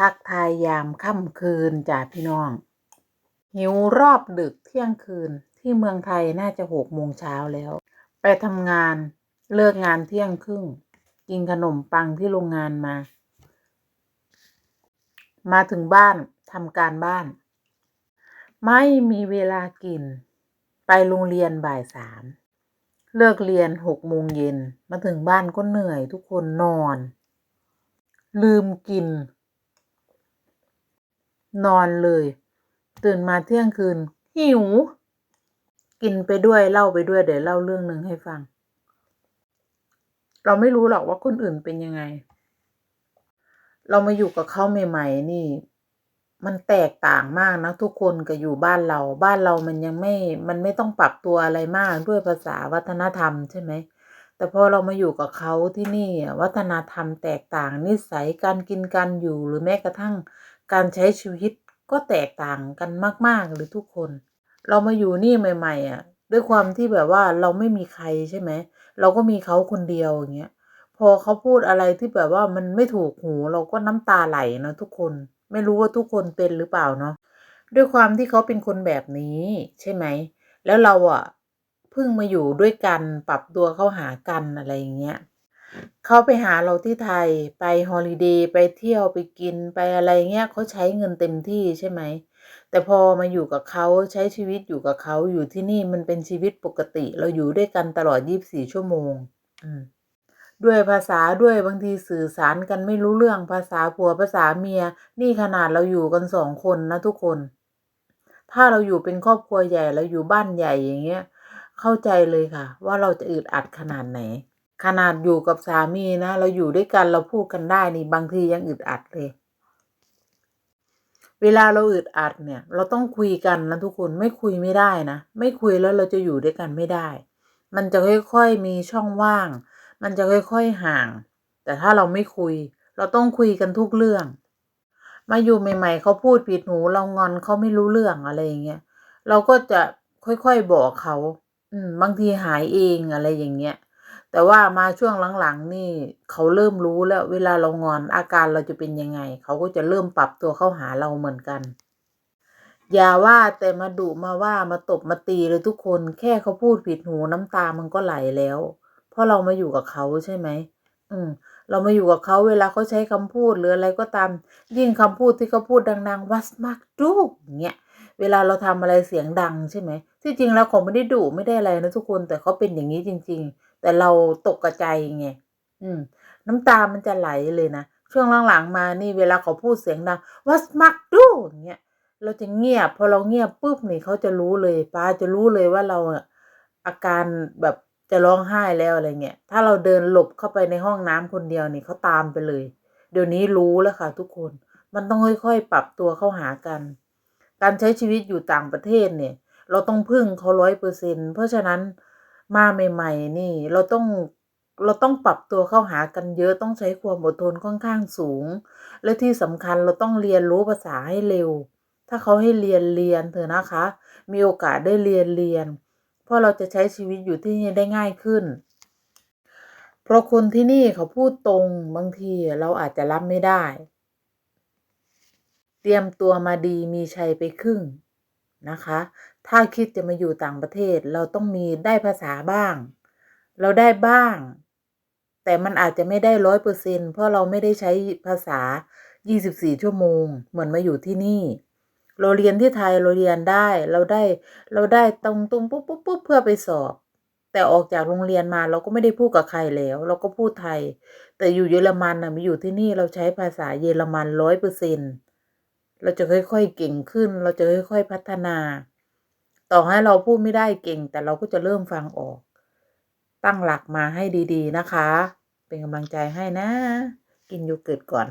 ทักทายยามค่ำคืนจ้าพี่น้อง หิวรอบดึกเที่ยงคืนที่เมืองไทยน่าจะหกโมงเช้าแล้ว ไปทำงานเลิกงานเที่ยงครึ่ง กินขนมปังที่โรงงานมา มาถึงบ้านทำการบ้าน ไม่มีเวลากิน ไปโรงเรียนบ่ายสามเลิกเรียนหกโมงเย็นมาถึงบ้านก็เหนื่อยทุกคนนอน ลืมกิน นอนเลย ตื่นมาเที่ยงคืน หิว กินไปด้วยเล่าไปด้วยเดี๋ยวเล่าเรื่องหนึ่งให้ฟัง เราไม่รู้หรอกว่าคนอื่นเป็นยังไง เรามาอยู่กับเขาใหม่ๆนี่ มันแตกต่างมากนะทุกคนกับอยู่บ้านเรา บ้านเรามันยังไม่ มันไม่ต้องปรับตัวอะไรมากด้วยภาษาวัฒนธรรมใช่ไหมแต่พอเรามาอยู่กับเขาที่นี่อะวัฒนธรรมแตกต่างนิสัยการกินการอยู่หรือแม้กระทั่ง การใช้ชีวิตก็แตกต่างกันมาก ๆ หรือทุกคน เรามาอยู่นี่ใหม่ ๆ อะ ด้วยความที่แบบว่าเราไม่มีใครใช่ไหม เราก็มีเขาคนเดียวอย่างเงี้ย พอเขาพูดอะไรที่แบบว่ามันไม่ถูกหูเราก็น้ำตาไหลนะทุกคน ไม่รู้ว่าทุกคนเป็นหรือเปล่าเนาะ ด้วยความที่เขาเป็นคนแบบนี้ใช่ไหม แล้วเราอะเพิ่งมาอยู่ด้วยกันปรับตัวเข้าหากันอะไรอย่างเงี้ย เขาไปหาเราที่ไทยไปฮอลิเดย์ไปเที่ยวไปกินไปอะไรเงี้ยเขาใช้เงินเต็มที่ใช่ไหม แต่พอมาอยู่กับเขาใช้ชีวิตอยู่กับเขาอยู่ที่นี่มันเป็นชีวิตปกติ เราอยู่ด้วยกันตลอด24ชั่วโมง อืมด้วยภาษาด้วยบางทีสื่อสารกันไม่รู้เรื่องภาษาผัวภาษาเมีย นี่ขนาดเราอยู่กันสองคนนะทุกคน ถ้าเราอยู่เป็นครอบครัวใหญ่เราอยู่บ้านใหญ่อย่างเงี้ย เข้าใจเลยค่ะ ว่าเราจะอึดอัดขนาดไหน ขนาดอยู่กับสามีนะ เราอยู่ด้วยกันเราพูดกันได้นี่บางทียังอึดอัดเลย เวลาเราอึดอัดเนี่ย เราต้องคุยกันนะทุกคนไม่คุยไม่ได้นะ ไม่คุยแล้วเราจะอยู่ด้วยกันไม่ได้ มันจะค่อยๆมีช่องว่าง มันจะค่อยๆห่าง แต่ถ้าเราไม่คุย เราต้องคุยกันทุกเรื่อง มาอยู่ใหม่ ๆเขาพูดผิดหูเรางอนเขาไม่รู้เรื่องอะไรอย่างเงี้ยเราก็จะค่อยๆบอกเขา อืม บางทีหายเองอะไรอย่างเงี้ย แต่ว่ามาช่วงหลังๆ นี่เขาเริ่มรู้แล้ว เวลาเรางอนอาการเราจะเป็นยังไง เขาก็จะเริ่มปรับตัวเข้าหาเราเหมือนกัน อย่าว่าแต่มาดุมาว่ามาตบมาตีเลยทุกคนแค่เขาพูดผิดหูน้ำตามันก็ไหลแล้ว เพราะเรามาอยู่กับเขาใช่ไหมอืม เรามาอยู่กับเขาเวลาเขาใช้คำพูดหรืออะไรก็ตาม ยิ่งคำพูดที่เขาพูดดังๆวัสมักดูอย่างเงี้ยเวลาเราทำอะไรเสียงดังใช่ไหมที่จริงแล้วเขาไม่ได้ดุไม่ได้อะไรนะทุกคนแต่เขาเป็นอย่างนี้จริง ๆ แต่เราตกกระใจไงอืม น้ำตามันจะไหลเลยนะช่วงหลังๆมานี่เวลาเขาพูดเสียงดังวัสมักดูอย่างเงี้ยเราจะเงียบ พอเราเงียบปุ๊บนี่เขาจะรู้เลยป้าจะรู้เลยว่าเราอาการแบบจะร้องไห้แล้วอะไรเงี้ยถ้าเราเดินหลบเข้าไปในห้องน้ำคนเดียวนี่เขาตามไปเลย เดี๋ยวนี้รู้แล้วค่ะ ทุกคน มันต้องค่อยๆ ปรับตัวเข้าหากัน การใช้ชีวิตอยู่ต่างประเทศเนี่ย เราต้องพึ่งเขาร้อยเปอร์เซ็นเพราะฉะนั้น มาใหม่ ๆ นี่เราต้องเราต้องปรับตัวเข้าหากันเยอะต้องใช้ความอดทนค่อนข้างสูง และที่สำคัญเราต้องเรียนรู้ภาษาให้เร็ว ถ้าเขาให้เรียนเรียนเถอะนะคะ มีโอกาสได้เรียนเรียน เพราะเราจะใช้ชีวิตอยู่ที่นี่ได้ง่ายขึ้น เพราะคนที่นี่เขาพูดตรงบางทีเราอาจจะรับไม่ได้ เตรียมตัวมาดีมีชัยไปครึ่ง นะคะ ถ้าคิดจะมาอยู่ต่างประเทศเราต้องมีได้ภาษาบ้าง เราได้บ้าง แต่มันอาจจะไม่ได้ร้อยเปอร์เซ็นเพราะเราไม่ได้ใช้ภาษา 24 ชั่วโมง เหมือนมาอยู่ที่นี่ เราเรียนที่ไทยเราเรียนได้เราได้เราได้ตรงตรงปุ๊บปุ๊บปุ๊บเพื่อไปสอบ แต่ออกจากโรงเรียนมาเราก็ไม่ได้พูดกับใครแล้ว เราก็พูดไทย แต่อยู่เยอรมันนะมาอยู่ที่นี่เราใช้ภาษาเยอรมันร้อยเปอร์เซ็น เราจะค่อยๆเก่งขึ้น เราจะค่อยๆพัฒนา ต่อให้เราพูดไม่ได้เก่ง แต่เราก็จะเริ่มฟังออก ตั้งหลักมาให้ดีๆนะคะ เป็นกำลังใจให้นะ กินโยเกิร์ตก่อน